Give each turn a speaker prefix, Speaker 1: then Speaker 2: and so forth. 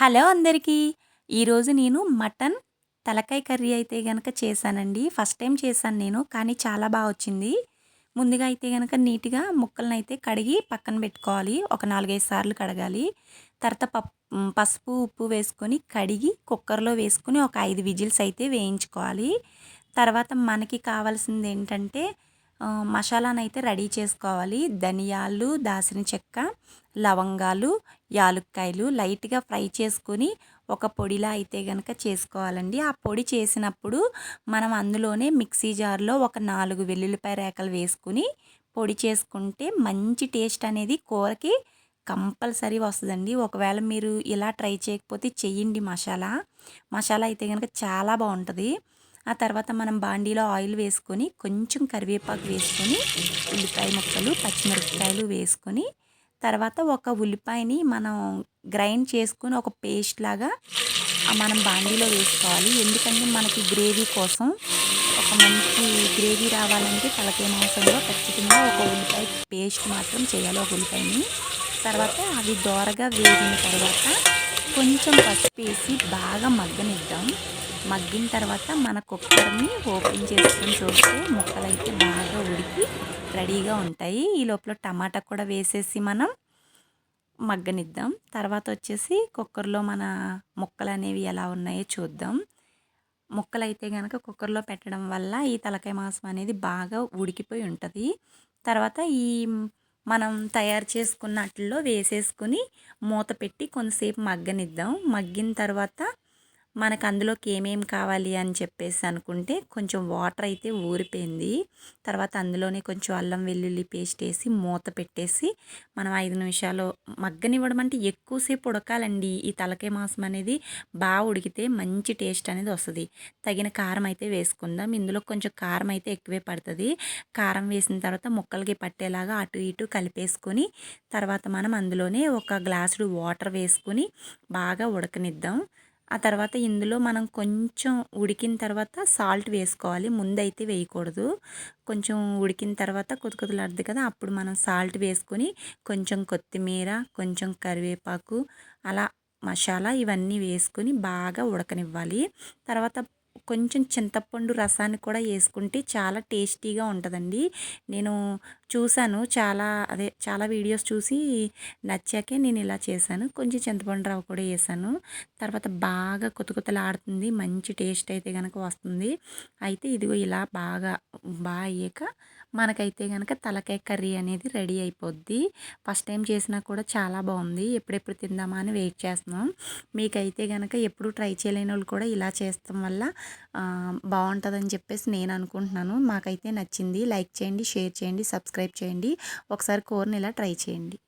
Speaker 1: Hello అందరికీ. ఈరోజు నేను మటన్ తలకాయ కర్రీ అయితే గనక చేశానండి. ఫస్ట్ టైం చేశాను నేను కానీ చాలా బాగా వచ్చింది. ముందుగా అయితే గనక నీట్గా ముక్కలను అయితే కడిగి పక్కన పెట్టుకోవాలి. ఒక నాలుగైదు సార్లు కడగాలి. తర్వాత పప్ పసుపు ఉప్పు వేసుకొని కడిగి కుక్కర్లో వేసుకొని ఒక ఐదు విజిల్స్ అయితే వేయించుకోవాలి. తర్వాత మనకి కావాల్సింది ఏంటంటే మసాలాను అయితే రెడీ చేసుకోవాలి. ధనియాలు దాసిన చెక్క లవంగాలు యాలుక్కాయలు లైట్గా ఫ్రై చేసుకొని ఒక పొడిలా అయితే కనుక చేసుకోవాలండి. ఆ పొడి చేసినప్పుడు మనం అందులోనే మిక్సీ జార్లో ఒక నాలుగు వెల్లుల్లిపాయ రేకలు వేసుకుని పొడి చేసుకుంటే మంచి టేస్ట్ అనేది కూరకి కంపల్సరీ వస్తుందండి. ఒకవేళ మీరు ఇలా ట్రై చేయకపోతే చెయ్యండి మసాలా. మసాలా అయితే కనుక చాలా బాగుంటుంది. ఆ తర్వాత మనం బాండీలో ఆయిల్ వేసుకొని కొంచెం కరివేపాకు వేసుకొని ఉల్లిపాయ ముక్కలు పచ్చిమిరపకాయలు వేసుకొని తర్వాత ఒక ఉల్లిపాయని మనం గ్రైండ్ చేసుకొని ఒక పేస్ట్ లాగా మనం బాండీలో వేసుకోవాలి. ఎందుకంటే మనకి గ్రేవీ కోసం ఒక మంచి గ్రేవీ రావాలంటే తలకాయ మాంసంలో ఖచ్చితంగా ఒక ఉల్లిపాయ పేస్ట్ మాత్రం చేయాలి ఒక ఉల్లిపాయని. తర్వాత అవి దోరగా వేగిన తర్వాత కొంచెం పసుపు వేసి బాగా మగ్గనిద్దాం. మగ్గిన తర్వాత మన కుక్కర్ని ఓపెన్ చేసుకొని చూస్తే ముక్కలు అయితే బాగా ఉడికి రెడీగా ఉంటాయి. ఈ లోపల టమాటా కూడా వేసేసి మనం మగ్గనిద్దాం. తర్వాత వచ్చేసి కుక్కర్లో మన ముక్కలు అనేవి ఎలా ఉన్నాయో చూద్దాం. ముక్కలు అయితే కనుక కుక్కర్లో పెట్టడం వల్ల ఈ తలకాయ మాంసం అనేది బాగా ఉడికిపోయి ఉంటుంది. తర్వాత ఈ మనం తయారు చేసుకున్నట్లో వేసేసుకుని మూత పెట్టి కొంతసేపు మగ్గనిద్దాం. మగ్గిన తర్వాత మనకు అందులోకి ఏమేమి కావాలి అని చెప్పేసి అనుకుంటే కొంచెం వాటర్ అయితే ఊరిపోయింది. తర్వాత అందులోనే కొంచెం అల్లం వెల్లుల్లి పేస్ట్ వేసి మూత పెట్టేసి మనం ఐదు నిమిషాలు మగ్గనివ్వడం అంటే ఎక్కువసేపు ఉడకాలండి. ఈ తలకాయ మాంసం అనేది బాగా ఉడికితే మంచి టేస్ట్ అనేది వస్తుంది. తగిన కారం అయితే వేసుకుందాం. ఇందులో కొంచెం కారం అయితే ఎక్కువే పడుతుంది. కారం వేసిన తర్వాత ముక్కలకి పట్టేలాగా అటు ఇటు కలిపేసుకొని తర్వాత మనం అందులోనే ఒక గ్లాసుడు వాటర్ వేసుకొని బాగా ఉడకనిద్దాం. ఆ తర్వాత ఇందులో మనం కొంచెం ఉడికిన తర్వాత సాల్ట్ వేసుకోవాలి. ముందైతే వేయకూడదు. కొంచెం ఉడికిన తర్వాత కొద్ది కదా అప్పుడు మనం సాల్ట్ వేసుకొని కొంచెం కొత్తిమీర కొంచెం కరివేపాకు అలా మసాలా ఇవన్నీ వేసుకొని బాగా ఉడకనివ్వాలి. తర్వాత కొంచెం చింతపండు రసాన్ని కూడా వేసుకుంటే చాలా టేస్టీగా ఉంటుందండి. నేను చూశాను చాలా అదే చాలా వీడియోస్ చూసి నచ్చాకే నేను ఇలా చేశాను. కొంచెం చింతపండు రవ్వ కూడా వేసాను తర్వాత బాగా కొతకొతలాడుతుంది ఆడుతుంది మంచి టేస్ట్ అయితే కనుక వస్తుంది. అయితే ఇదిగో ఇలా బాగా బాగా అయ్యాక మనకైతే కనుక తలకాయ కర్రీ అనేది రెడీ అయిపోద్ది. ఫస్ట్ టైం చేసినా కూడా చాలా బాగుంది. ఎప్పుడెప్పుడు తిందామా అని వెయిట్ చేస్తున్నాం. మీకైతే కనుక ఎప్పుడు ట్రై చేయలేని వాళ్ళు కూడా ఇలా చేస్తాం వల్ల బాగుంటుందని చెప్పేసి నేను అనుకుంటున్నాను. మాకైతే నచ్చింది. లైక్ చేయండి షేర్ చేయండి సబ్స్క్రైబ్ చేయండి. ఒకసారి కూరని ఇలా ట్రై చేయండి.